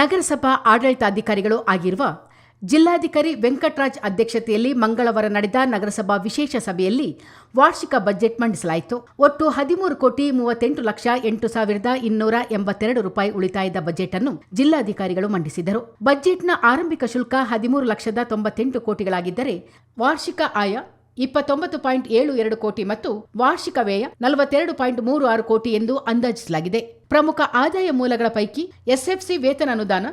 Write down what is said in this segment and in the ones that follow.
ನಗರಸಭಾ ಆಡಳಿತಾಧಿಕಾರಿಗಳು ಆಗಿರುವ ಜಿಲ್ಲಾಧಿಕಾರಿ ವೆಂಕಟರಾಜ್ ಅಧ್ಯಕ್ಷತೆಯಲ್ಲಿ ಮಂಗಳವಾರ ನಡೆದ ನಗರಸಭಾ ವಿಶೇಷ ಸಭೆಯಲ್ಲಿ ವಾರ್ಷಿಕ ಬಜೆಟ್ ಮಂಡಿಸಲಾಯಿತು. ಒಟ್ಟು ಹದಿಮೂರು ಕೋಟಿ ಮೂವತ್ತೆಂಟು ಲಕ್ಷ ಎಂಟು ಸಾವಿರದ ಇನ್ನೂರ ಎಂಬತ್ತೆರಡು ರೂಪಾಯಿ ಉಳಿತಾಯದ ಬಜೆಟ್ ಅನ್ನು ಜಿಲ್ಲಾಧಿಕಾರಿಗಳು ಮಂಡಿಸಿದರು. ಬಜೆಟ್ನ ಆರಂಭಿಕ ಶುಲ್ಕ ಹದಿಮೂರು ಲಕ್ಷದ ತೊಂಬತ್ತೆಂಟು ಕೋಟಿಗಳಾಗಿದ್ದರೆ ವಾರ್ಷಿಕ ಆಯ ಇಪ್ಪತ್ತೊಂಬತ್ತು ಪಾಯಿಂಟ್ ಏಳು ಎರಡು ಕೋಟಿ ಮತ್ತು ವಾರ್ಷಿಕ ವ್ಯಯ ನಲವತ್ತೆರಡು ಪಾಯಿಂಟ್ ಮೂರು ಆರು ಕೋಟಿ ಎಂದು ಅಂದಾಜಿಸಲಾಗಿದೆ. ಪ್ರಮುಖ ಆದಾಯ ಮೂಲಗಳ ಪೈಕಿ ಎಸ್ಎಫ್ಸಿ ವೇತನ ಅನುದಾನ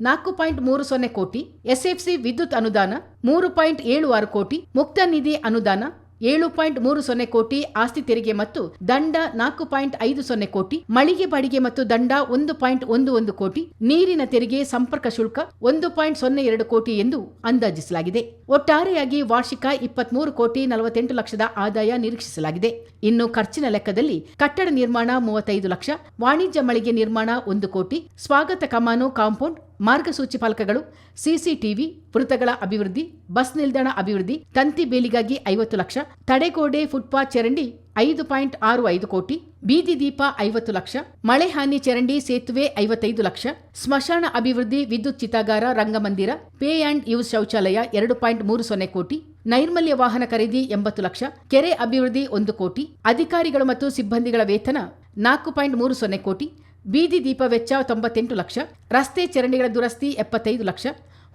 ನಾಲ್ಕು ಪಾಯಿಂಟ್ ಮೂರು ಸೊನ್ನೆ ಕೋಟಿ, ಎಸ್ಎಫ್ಸಿ ವಿದ್ಯುತ್ ಅನುದಾನ ಮೂರು ಪಾಯಿಂಟ್ ಏಳು ಆರು ಕೋಟಿ, ಮುಕ್ತ ನಿಧಿ ಅನುದಾನ ಏಳು ಪಾಯಿಂಟ್ ಮೂರು ಸೊನ್ನೆ ಕೋಟಿ ಆಸ್ತಿ ತೆರಿಗೆ ಮತ್ತು ದಂಡ ನಾಲ್ಕು ಪಾಯಿಂಟ್ ಐದು ಸೊನ್ನೆ ಕೋಟಿ, ಮಳಿಗೆ ಬಾಡಿಗೆ ಮತ್ತು ದಂಡ ಒಂದು ಪಾಯಿಂಟ್ ಒಂದು ಒಂದು ಕೋಟಿ, ನೀರಿನ ತೆರಿಗೆ ಸಂಪರ್ಕ ಶುಲ್ಕ ಒಂದು ಪಾಯಿಂಟ್ ಸೊನ್ನೆ ಎರಡು ಕೋಟಿ ಎಂದು ಅಂದಾಜಿಸಲಾಗಿದೆ. ಒಟ್ಟಾರೆಯಾಗಿ ವಾರ್ಷಿಕ ಇಪ್ಪತ್ಮೂರು ಕೋಟಿ ನಲವತ್ತೆಂಟು ಲಕ್ಷದ ಆದಾಯ ನಿರೀಕ್ಷಿಸಲಾಗಿದೆ. ಇನ್ನು ಖರ್ಚಿನ ಲೆಕ್ಕದಲ್ಲಿ ಕಟ್ಟಡ ನಿರ್ಮಾಣ ಮೂವತ್ತೈದು ಲಕ್ಷ, ವಾಣಿಜ್ಯ ಮಳಿಗೆ ನಿರ್ಮಾಣ ಒಂದು ಕೋಟಿ, ಸ್ವಾಗತ ಕಮಾನು ಕಾಂಪೌಂಡ್ ಮಾರ್ಗಸೂಚಿ ಫಲಕಗಳು ಸಿಸಿಟಿವಿ, ವೃತ್ತಗಳ ಅಭಿವೃದ್ಧಿ, ಬಸ್ ನಿಲ್ದಾಣ ಅಭಿವೃದ್ಧಿ, ತಂತಿ ಬೇಲಿಗಾಗಿ ಐವತ್ತು ಲಕ್ಷ, ತಡೆಗೋಡೆ ಫುಟ್ಪಾತ್ ಚರಂಡಿ ಐದು ಪಾಯಿಂಟ್ ಆರು ಐದು ಕೋಟಿ, ಬೀದಿ ದೀಪ ಐವತ್ತು ಲಕ್ಷ, ಮಳೆ ಹಾನಿ ಚರಂಡಿ ಸೇತುವೆ ಐವತ್ತೈದು ಲಕ್ಷ, ಸ್ಮಶಾನ ಅಭಿವೃದ್ಧಿ ವಿದ್ಯುತ್ ಚಿತಾಗಾರ ರಂಗಮಂದಿರ, ಪೇ ಆ್ಯಂಡ್ ಯೂಸ್ ಶೌಚಾಲಯ ಎರಡು ಪಾಯಿಂಟ್ ಮೂರು ಸೊನ್ನೆ ಕೋಟಿ, ನೈರ್ಮಲ್ಯ ವಾಹನ ಖರೀದಿ ಎಂಬತ್ತು ಲಕ್ಷ, ಕೆರೆ ಅಭಿವೃದ್ಧಿ ಒಂದು ಕೋಟಿ, ಅಧಿಕಾರಿಗಳು ಮತ್ತು ಸಿಬ್ಬಂದಿಗಳ ವೇತನ ನಾಲ್ಕು ಪಾಯಿಂಟ್ ಮೂರು ಸೊನ್ನೆ ಕೋಟಿ ಬೀದಿ ದೀಪ ವೆಚ್ಚ ತೊಂಬತ್ತೆಂಟು ಲಕ್ಷ, ರಸ್ತೆ ಚರಂಡಿಗಳ ದುರಸ್ತಿ ಎಪ್ಪತ್ತೈದು ಲಕ್ಷ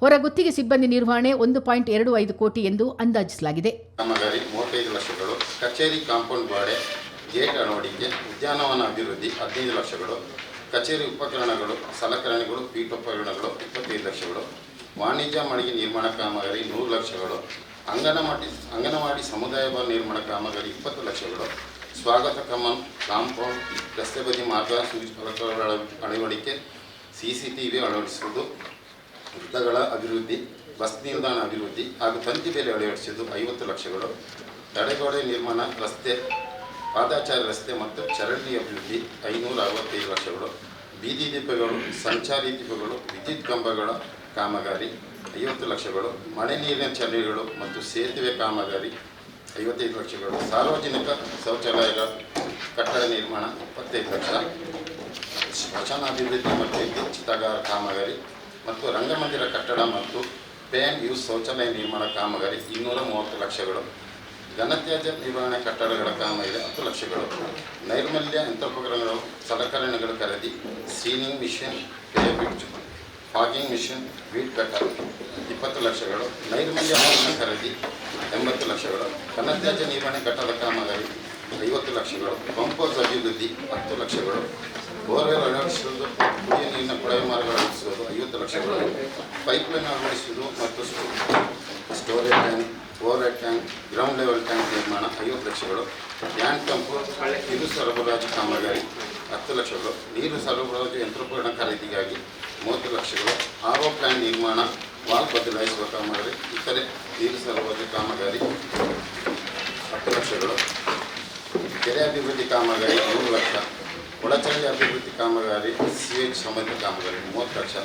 ಹೊರಗುತ್ತಿಗೆ ಸಿಬ್ಬಂದಿ ನಿರ್ವಹಣೆ ಒಂದು ಪಾಯಿಂಟ್ ಎರಡು ಐದು ಕೋಟಿ ಎಂದು ಅಂದಾಜಿಸಲಾಗಿದೆ. ಕಾಮಗಾರಿ ಮೂವತ್ತೈದು ಲಕ್ಷಗಳು, ಕಚೇರಿ ಕಾಂಪೌಂಡ್ ಗೋಡೆ ಗೇಟ್ ಅಳವಡಿಕೆ, ಉದ್ಯಾನವನ ಅಭಿವೃದ್ಧಿ ಹದಿನೈದು ಲಕ್ಷಗಳು, ಕಚೇರಿ ಉಪಕರಣಗಳು, ಸಲಕರಣೆಗಳು, ಪೀಠೋಪಕರಣಗಳು ಇಪ್ಪತ್ತೈದು ಲಕ್ಷಗಳು, ವಾಣಿಜ್ಯ ಮಳಿಗೆ ನಿರ್ಮಾಣ ಕಾಮಗಾರಿ ನೂರು ಲಕ್ಷಗಳು, ಅಂಗನವಾಡಿ ಅಂಗನವಾಡಿ ಸಮುದಾಯ ನಿರ್ಮಾಣ ಕಾಮಗಾರಿ ಇಪ್ಪತ್ತು ಲಕ್ಷಗಳು ಸ್ವಾಗತ ಕಮನ್ ಕಾಂಪೌಂಡ್ ರಸ್ತೆ ಬದಿ ಮಾರ್ಗ ಸೂಚಿ ಫಲಕಗಳ ಅಳವಡಿಕೆ ಸಿ ಸಿ ಟಿ ವಿ ಅಳವಡಿಸುವುದು, ವೃತ್ತಗಳ ಅಭಿವೃದ್ಧಿ, ಬಸ್ ನಿಲ್ದಾಣ ಅಭಿವೃದ್ಧಿ ಹಾಗೂ ತಂತಿ ಬೆಲೆ ಅಳವಡಿಸಿದ್ದು ಐವತ್ತು ಲಕ್ಷಗಳು. ತಡೆಗೋಡೆ ನಿರ್ಮಾಣ ರಸ್ತೆ, ಪಾದಾಚಾರ ರಸ್ತೆ ಮತ್ತು ಚರಂಡಿ ಅಭಿವೃದ್ಧಿ ಐನೂರ ಅರವತ್ತೈದು ಲಕ್ಷಗಳು. ಬೀದಿ ದೀಪಗಳು, ಸಂಚಾರಿ ದೀಪಗಳು, ವಿದ್ಯುತ್ ಕಂಬಗಳ ಕಾಮಗಾರಿ ಐವತ್ತು ಲಕ್ಷಗಳು. ಮಳೆ ನೀರಿನ ಚರಂಡಿಗಳು ಮತ್ತು ಸೇತುವೆ ಕಾಮಗಾರಿ ಐವತ್ತೈದು ಲಕ್ಷಗಳು ಸಾರ್ವಜನಿಕ ಶೌಚಾಲಯಗಳ ಕಟ್ಟಡ ನಿರ್ಮಾಣ, ಇಪ್ಪತ್ತೈದು ಲಕ್ಷ. ಸ್ಮಶಾನ ಅಭಿವೃದ್ಧಿ ಮತ್ತು ಚಿತ್ತಗಾರ ಕಾಮಗಾರಿ ಮತ್ತು ರಂಗಮಂದಿರ ಕಟ್ಟಡ ಮತ್ತು ಪ್ಯಾನ್ ಯೂಸ್ ಶೌಚಾಲಯ ನಿರ್ಮಾಣ ಕಾಮಗಾರಿ, ಇನ್ನೂರ ಮೂವತ್ತು ಲಕ್ಷಗಳು. ಘನತ್ಯಾಜ್ಯ ನಿರ್ವಹಣೆ ಕಟ್ಟಡಗಳ ಕಾಮಗಾರಿ ಹತ್ತು ಲಕ್ಷಗಳು. ನೈರ್ಮಲ್ಯ ಯಂತ್ರೋಪಕರಣಗಳು, ಸಲಕರಣೆಗಳ ಖರೀದಿ ಸೀನಿಂಗ್ ಮಿಷನ್ ಬಿಡ್ಜ್ ಫಾಗಿಂಗ್ ಮಿಷನ್, ವೀಟ್ ಕಟ್ಟರ್, ಇಪ್ಪತ್ತು ಲಕ್ಷಗಳು. ನೈರ್ಮಲ್ಯ ಖರೀದಿ ಎಂಬತ್ತು ಲಕ್ಷಗಳು. ಘನತ್ಯಾಜ್ಯ ನಿರ್ವಹಣೆ ಕಟ್ಟಡ ಕಾಮಗಾರಿ ಐವತ್ತು ಲಕ್ಷಗಳು. ಪಂಪೋಸ್ ಅಭಿವೃದ್ಧಿ ಹತ್ತು ಲಕ್ಷಗಳು. ಬೋರ್ವೆಲ್ ಅಳವಡಿಸುವುದು ಕುಡಿಯುವ ನೀರಿನ ಕೊಳವೆ ಮಾರ್ಗಗಳು ಅಳವಡಿಸುವುದು ಐವತ್ತು ಲಕ್ಷಗಳು. ಪೈಪ್ಲೈನ್ ಅಳವಡಿಸುವುದು ಮತ್ತು storage tank over tank, ground level tank ನಿರ್ಮಾಣ ಐವತ್ತು ಲಕ್ಷಗಳು. ಹ್ಯಾಂಡ್ ಪಂಪು ನೀರು ಸರಬರಾಜು ಕಾಮಗಾರಿ ಹತ್ತು ಲಕ್ಷಗಳು. ನೀರು ಸರಬರಾಜು ಯಂತ್ರೋಪಕರಣ ಖರೀದಿಗಾಗಿ ಮೂವತ್ತು ಲಕ್ಷಗಳು. ಆರೋ ಪ್ಲಾಂಟ್ ನಿರ್ಮಾಣ ವಾಲ್ ಬದಲಾಯಿಸುವ ಕಾಮಗಾರಿ ಇತರೆ ನೀರು ಸರಬರಾಜು ಕಾಮಗಾರಿ ಹತ್ತು ಲಕ್ಷಗಳು. ಕೆರೆ ಅಭಿವೃದ್ಧಿ ಕಾಮಗಾರಿ ಮೂರು ಲಕ್ಷ. ಒಳಚರಂಡಿ ಅಭಿವೃದ್ಧಿ ಕಾಮಗಾರಿ ಸಿವೇಜ್ ಸಂಬಂಧಿತ ಕಾಮಗಾರಿ ಮೂವತ್ತು ಲಕ್ಷ.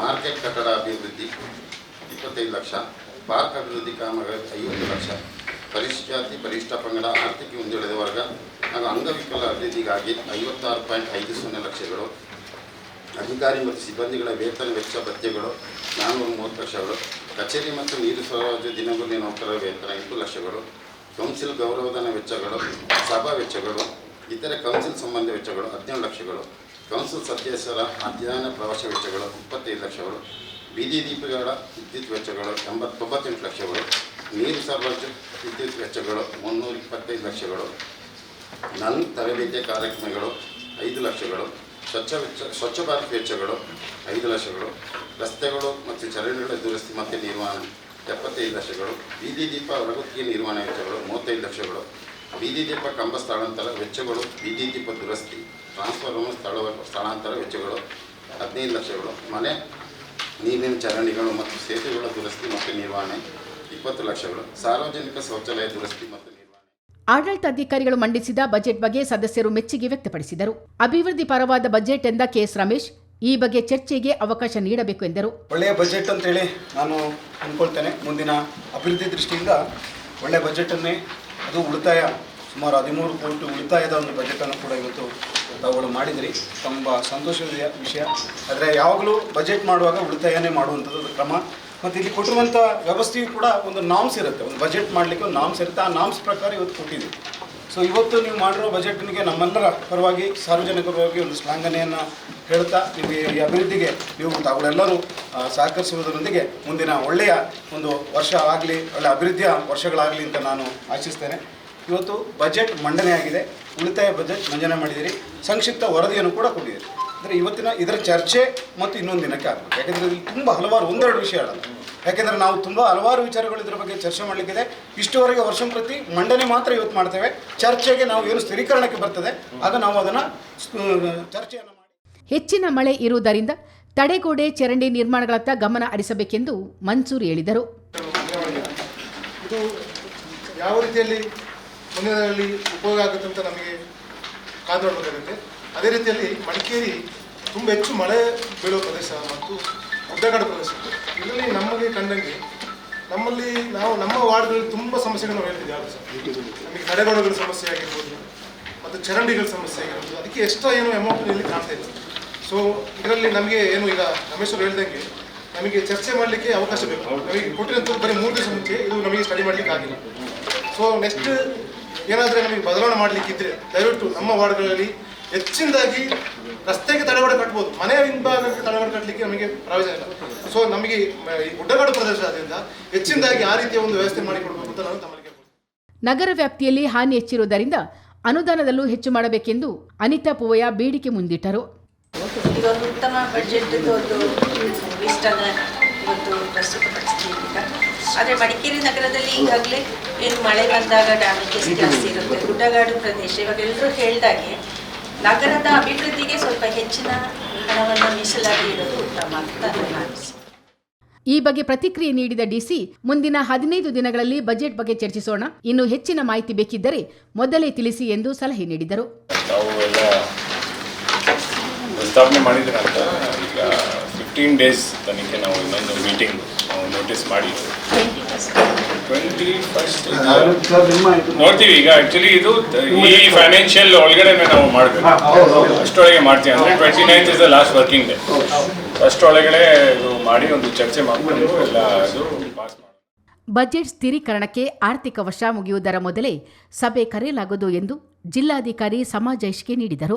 ಮಾರ್ಕೆಟ್ ಕಟ್ಟಡ ಅಭಿವೃದ್ಧಿ ಇಪ್ಪತ್ತೈದು ಲಕ್ಷ. ಪಾರ್ಕ್ ಅಭಿವೃದ್ಧಿ ಕಾಮಗಾರಿ ಐವತ್ತು ಲಕ್ಷ. ಪರಿಶಿಷ್ಟಾತಿ ಪರಿಶಿಷ್ಟ ಪಂಗಡ, ಆರ್ಥಿಕ ಹಿಂದುಳಿದ ವರ್ಗ ಹಾಗೂ ಅಂಗವಿಕಲ ಅಭಿವೃದ್ಧಿಗಾಗಿ ಐವತ್ತಾರು ಪಾಯಿಂಟ್ ಐದು ಸೊನ್ನೆ ಲಕ್ಷಗಳು. ಅಧಿಕಾರಿ ಮತ್ತು ಸಿಬ್ಬಂದಿಗಳ ವೇತನ ವೆಚ್ಚ ಭತ್ಯೆಗಳು ನಾನ್ನೂರ ಮೂವತ್ತು ಲಕ್ಷಗಳು ಕಚೇರಿ ಮತ್ತು ನೀರು ಸರಬರಾಜು ದಿನಗೂಲಿ ನೌಕರರ ವೇತನ ಎಂಟು ಲಕ್ಷಗಳು. ಕೌನ್ಸಿಲ್ ಗೌರವಧನ ವೆಚ್ಚಗಳು, ಸಭಾ ವೆಚ್ಚಗಳು, ಇತರೆ ಕೌನ್ಸಿಲ್ ಸಂಬಂಧ ವೆಚ್ಚಗಳು ಹದಿನೇಳು ಲಕ್ಷಗಳು. ಕೌನ್ಸಿಲ್ ಸದಸ್ಯರ ಅಧ್ಯಯನ ಪ್ರವಾಸ ವೆಚ್ಚಗಳು ಇಪ್ಪತ್ತೈದು ಲಕ್ಷಗಳು. ಬೀದಿ ದೀಪಗಳ ವಿದ್ಯುತ್ ವೆಚ್ಚಗಳು ಎಂಬತ್ತೊಂಬತ್ತೆಂಟು ಲಕ್ಷಗಳು. ನೀರು ಸರಬರಾಜು ವಿದ್ಯುತ್ ವೆಚ್ಚಗಳು ಮುನ್ನೂರ ಇಪ್ಪತ್ತೈದು ಲಕ್ಷಗಳು. ನನ್ ತರಬೇತಿ ಕಾರ್ಯಕ್ರಮಗಳು ಐದು ಲಕ್ಷಗಳು. ಸ್ವಚ್ಛ ವೆಚ್ಚ, ಸ್ವಚ್ಛ ಭಾರತ ವೆಚ್ಚಗಳು ಐದು ಲಕ್ಷಗಳು. ರಸ್ತೆಗಳು ಮತ್ತು ಚರಂಡಿಗಳ ದುರಸ್ತಿ, ಮತ್ತು ನಿರ್ವಹಣೆ. ಎಪ್ಪತ್ತೈದು ಲಕ್ಷಗಳು ಬೀದಿ ದೀಪ ಹೊರಗುತ್ತಿಗೆ ನಿರ್ವಹಣೆ ವೆಚ್ಚಗಳು, ಮೂವತ್ತೈದು ಲಕ್ಷಗಳು. ಬೀದಿ ದೀಪ, ಕಂಬ ಸ್ಥಳಾಂತರ ವೆಚ್ಚಗಳು, ಬೀದಿ ದೀಪ ದುರಸ್ತಿ, ಟ್ರಾನ್ಸ್ಫಾರ್ಮರ್ ಸ್ಥಳ, ಸ್ಥಳಾಂತರ ವೆಚ್ಚಗಳು, ಹದಿನೈದು ಲಕ್ಷಗಳು. ಮನೆ, ನೀರಿನ ಚರಂಡಿಗಳು ಮತ್ತು ಸೇತುವೆಗಳ ದುರಸ್ತಿ ಮತ್ತು ನಿರ್ವಹಣೆ, ಇಪ್ಪತ್ತು ಲಕ್ಷಗಳು. ಸಾರ್ವಜನಿಕ ಶೌಚಾಲಯ ದುರಸ್ತಿ ಮತ್ತು ಆಡಳಿತಾಧಿಕಾರಿಗಳು ಮಂಡಿಸಿದ ಬಜೆಟ್ ಬಗ್ಗೆ ಸದಸ್ಯರು ಮೆಚ್ಚುಗೆ ವ್ಯಕ್ತಪಡಿಸಿದರು. ಅಭಿವೃದ್ಧಿ ಪರವಾದ ಬಜೆಟ್ ಎಂದ ಕೆಎಸ್ ರಮೇಶ್ ಈ ಬಗ್ಗೆ ಚರ್ಚೆಗೆ ಅವಕಾಶ ನೀಡಬೇಕು ಎಂದರು. ಒಳ್ಳೆಯ ಬಜೆಟ್ ಅಂತೇಳಿ ನಾನು ಅಂದ್ಕೊಳ್ತೇನೆ ಮುಂದಿನ ಅಭಿವೃದ್ಧಿ ದೃಷ್ಟಿಯಿಂದ ಒಳ್ಳೆಯ ಬಜೆಟನ್ನೇ ಅದು ಉಳಿತಾಯ, ಸುಮಾರು ಹದಿಮೂರು ಕೋಟಿ ಉಳಿತಾಯದ ಒಂದು ಬಜೆಟನ್ನು ಕೂಡ ಇವತ್ತು ತಾವುಗಳು ಮಾಡಿದಿರಿ. ತುಂಬ ಸಂತೋಷದ ವಿಷಯ. ಆದರೆ ಯಾವಾಗಲೂ ಬಜೆಟ್ ಮಾಡುವಾಗ ಉಳಿತಾಯನೇ ಮಾಡುವಂಥದ್ದು ಕ್ರಮ. ಮತ್ತು ಇಲ್ಲಿ ಕೊಟ್ಟಿರುವಂಥ ವ್ಯವಸ್ಥೆಯು ಕೂಡ ಒಂದು ನಾಮ್ಸ್ ಇರುತ್ತೆ. ಒಂದು ಬಜೆಟ್ ಮಾಡಲಿಕ್ಕೆ ಒಂದು ನಾಮ್ಸ್ ಇರುತ್ತೆ. ಆ ನಾಮ್ಸ್ ಪ್ರಕಾರ ಇವತ್ತು ಕೊಟ್ಟಿದ್ದೀವಿ. ಸೊ ಇವತ್ತು ನೀವು ಮಾಡಿರೋ ಬಜೆಟ್ನಿಗೆ ನಮ್ಮೆಲ್ಲರ ಪರವಾಗಿ ಸಾರ್ವಜನಿಕರ ಪರವಾಗಿ ಒಂದು ಶ್ಲಾಘನೆಯನ್ನು ಹೇಳ್ತಾ ನಿಮಗೆ ಈ ಅಭಿವೃದ್ಧಿಗೆ ನೀವು ತಾವುಗಳೆಲ್ಲರೂ ಸಹಕರಿಸುವುದರೊಂದಿಗೆ ಮುಂದಿನ ಒಳ್ಳೆಯ ಒಂದು ವರ್ಷ ಆಗಲಿ ಒಳ್ಳೆಯ ಅಭಿವೃದ್ಧಿಯ ವರ್ಷಗಳಾಗಲಿ ಅಂತ ನಾನು ಆಶಿಸ್ತೇನೆ. ಇವತ್ತು ಬಜೆಟ್ ಮಂಡನೆಯಾಗಿದೆ ಉಳಿತಾಯ ಬಜೆಟ್ ಮಂಜನೆ ಮಾಡಿದ್ದೀರಿ ಸಂಕ್ಷಿಪ್ತ ವರದಿಯನ್ನು ಕೂಡ ಕೊಟ್ಟಿದ್ದೀರಿ ಅಂದರೆ ಇವತ್ತಿನ ಇದರ ಚರ್ಚೆ ಮತ್ತು ಇನ್ನೊಂದು ದಿನಕ್ಕೆ ಆಗಬೇಕು. ಯಾಕೆಂದರೆ ಇಲ್ಲಿ ತುಂಬ ಹಲವಾರು ಒಂದೆರಡು ವಿಷಯ ಅಲ್ಲ ಯಾಕೆಂದರೆ ನಾವು ತುಂಬ ಹಲವಾರು ವಿಚಾರಗಳು ಇದರ ಬಗ್ಗೆ ಚರ್ಚೆ ಮಾಡಲಿಕ್ಕಿದೆ. ಇಷ್ಟುವರೆಗೆ ವರ್ಷ ಪ್ರತಿ ಮಂಡನೆ ಮಾತ್ರ ಇವತ್ತು ಮಾಡ್ತೇವೆ. ಚರ್ಚೆಗೆ ನಾವು ಏನು ಸ್ಥಿರೀಕರಣಕ್ಕೆ ಬರ್ತದೆ ಆಗ ನಾವು ಅದನ್ನು ಚರ್ಚೆಯನ್ನು ಮಾಡಿ. ಹೆಚ್ಚಿನ ಮಳೆ ಇರುವುದರಿಂದ ತಡೆಗೋಡೆ ಚರಂಡಿ ನಿರ್ಮಾಣಗಳತ್ತ ಗಮನ ಹರಿಸಬೇಕೆಂದು ಮನ್ಸೂರ್ ಹೇಳಿದರು. ಇದು ಯಾವ ರೀತಿಯಲ್ಲಿ ಮುಂದಿನ ದಿನಗಳಲ್ಲಿ ಉಪಯೋಗ ಆಗುತ್ತೆ ಅಂತ ನಮಗೆ ಕಾದಾಡಬೇಕಾಗುತ್ತೆ ಅದೇ ರೀತಿಯಲ್ಲಿ ಮಡಿಕೇರಿ ತುಂಬ ಹೆಚ್ಚು ಮಳೆ ಬೀಳುವ ಪ್ರದೇಶ ಮತ್ತು ಗುಡ್ಡಗಾಡು ಪ್ರದೇಶ. ಇದರಲ್ಲಿ ನಮಗೆ ಕಂಡಂಗೆ ನಮ್ಮಲ್ಲಿ ನಾವು ನಮ್ಮ ವಾರ್ಡ್ಗಳಲ್ಲಿ ತುಂಬ ಸಮಸ್ಯೆಗಳನ್ನು ನಾವು ಹೇಳ್ತಿದ್ವಿ ಯಾವುದು ಸರ್? ನಮಗೆ ತಡೆಗೋಡೆಗಳ ಸಮಸ್ಯೆ ಆಗಿರ್ಬೋದು, ಮತ್ತು ಚರಂಡಿಗಳ ಸಮಸ್ಯೆ ಆಗಿರ್ಬೋದು, ಅದಕ್ಕೆ ಎಕ್ಸ್ಟ್ರಾ ಏನು ಅಮೌಂಟ್ ಇಲ್ಲಿ ಕಾಣ್ತಾ ಇಲ್ಲ. ಸೊ ಇದರಲ್ಲಿ ನಮಗೆ ಏನು ಈಗ ರಮೇಶ್ವರು ಹೇಳ್ದಂಗೆ ನಮಗೆ ಚರ್ಚೆ ಮಾಡಲಿಕ್ಕೆ ಅವಕಾಶ ಬೇಕು. ನಮಗೆ ಕೊಟ್ಟಿರೋಂಥ ಬರೀ ಮೂರು ದಿವಸ ಮುಂಚೆ ಇದು ನಮಗೆ ಸ್ಟಡಿ ಮಾಡಲಿಕ್ಕೆ ಆಗಿಲ್ಲ. ಸೊ ನೆಕ್ಸ್ಟ್ ಏನಾದರೆ ನಮಗೆ ಬದಲಾವಣೆ ಮಾಡಲಿಕ್ಕಿದ್ರೆ ದಯವಿಟ್ಟು ನಮ್ಮ ವಾರ್ಡ್ಗಳಲ್ಲಿ ಹೆಚ್ಚಿನದಾಗಿ ರಸ್ತೆಗೆ ತಡೆಗೋಡೆ ಕಟ್ಬೋದು. ಮನೆಯ ಹಿಂಭಾಗಕ್ಕೆ ತಡೆಗೋಡೆ ಕಟ್ಟಲಿಕ್ಕೆ ನಮಗೆ ಪ್ರಯೋಜನ ಇಲ್ಲ. ಸೊ ನಮಗೆ ಈ ಗುಡ್ಡಗಾಡು ಪ್ರದೇಶ ಆದ್ದರಿಂದ ಹೆಚ್ಚಿನದಾಗಿ ಆ ರೀತಿಯ ಒಂದು ವ್ಯವಸ್ಥೆ ಮಾಡಿಕೊಡ್ಬೇಕು ಅಂತ ನಾನು ತಮ್ಮಲ್ಲಿ ಕೇಳ್ಕೊಳ್ತೀನಿ. ನಗರ ವ್ಯಾಪ್ತಿಯಲ್ಲಿ ಹಾನಿ ಹೆಚ್ಚಿರುವುದರಿಂದ ಅನುದಾನದಲ್ಲೂ ಹೆಚ್ಚು ಮಾಡಬೇಕೆಂದು ಅನಿತಾ ಪೂವಯ್ಯ ಬೇಡಿಕೆ ಮುಂದಿಟ್ಟರು. ಇದೊಂದು ಉತ್ತಮ ಬಡ್ಜೆಟ್ ಒಂದು ಲಿಸ್ಟನ್ನು ಇವತ್ತು ಪ್ರಸ್ತುತಪಡಿಸ್ತಿದ್ದೀಗ ಆದರೆ ಮಡಿಕೇರಿ ನಗರದಲ್ಲಿ ಈಗಾಗಲೇ ಏನು ಮಳೆ ಬಂದಾಗ ಡ್ಯಾಮೇಜಸ್ ಜಾಸ್ತಿ ಇರುತ್ತೆ. ಗುಡ್ಡಗಾಡು ಪ್ರದೇಶ ಇವಾಗ ಎಲ್ಲರೂ ಹೇಳ್ದಾಗೆ ನಗರದ ಅಭಿವೃದ್ಧಿಗೆ ಸ್ವಲ್ಪ ಹೆಚ್ಚಿನ ಹಣವನ್ನು ಮೀಸಲಾಗಿ ಇರೋದು ಉತ್ತಮ ಅಂತ ನನ್ನ ಅನಿಸಿಕೆ ಈ ಬಗ್ಗೆ ಪ್ರತಿಕ್ರಿಯೆ ನೀಡಿದ ಡಿಸಿ ಮುಂದಿನ ಹದಿನೈದು ದಿನಗಳಲ್ಲಿ ಬಜೆಟ್ ಬಗ್ಗೆ ಚರ್ಚಿಸೋಣ. ಇನ್ನು ಹೆಚ್ಚಿನ ಮಾಹಿತಿ ಬೇಕಿದ್ದರೆ ಮೊದಲೇ ತಿಳಿಸಿ ಎಂದು ಸಲಹೆ ನೀಡಿದರು. ಪ್ರಸ್ತಾವನೆ ಮಾಡಿದ್ದೀರ ಅಂತ ಈಗ ಫಿಫ್ಟೀನ್ ಡೇಸ್ ತನಕ ನಾವು ಇನ್ನೊಂದು ಮೀಟಿಂಗ್ ನೋಟಿಸ್ ಮಾಡಿ. ಟ್ವೆಂಟಿ ಪರ್ಸೆಂಟ್ ಫಸ್ಟ್ ನೋಡ್ತೀವಿ ಈಗ ಆಕ್ಚುಲಿ ಇದು ಈ ಫೈನಾನ್ಷಿಯಲ್ ಒಳಗಡೆ ನಾವು ಮಾಡಬೇಕು. ಅಷ್ಟೊಳಗೆ ಮಾಡ್ತೀವಿ. ಅಂದರೆ twenty ninth is the last working day ಅಷ್ಟೊಳಗಡೆ ಇದು ಮಾಡಿ ಒಂದು ಚರ್ಚೆ ಮಾಡಿಕೊಂಡು ಎಲ್ಲ ಇದು ಪಾಸ್ ಬಜೆಟ್ ಸ್ಥಿರೀಕರಣಕ್ಕೆ ಆರ್ಥಿಕ ವರ್ಷ ಮುಗಿಯುವುದರ ಮೊದಲೇ ಸಭೆ ಕರೆಯಲಾಗುವುದು ಎಂದು ಜಿಲ್ಲಾಧಿಕಾರಿ ಸಮಾಜೇಶ್ಗೆ ನೀಡಿದರು.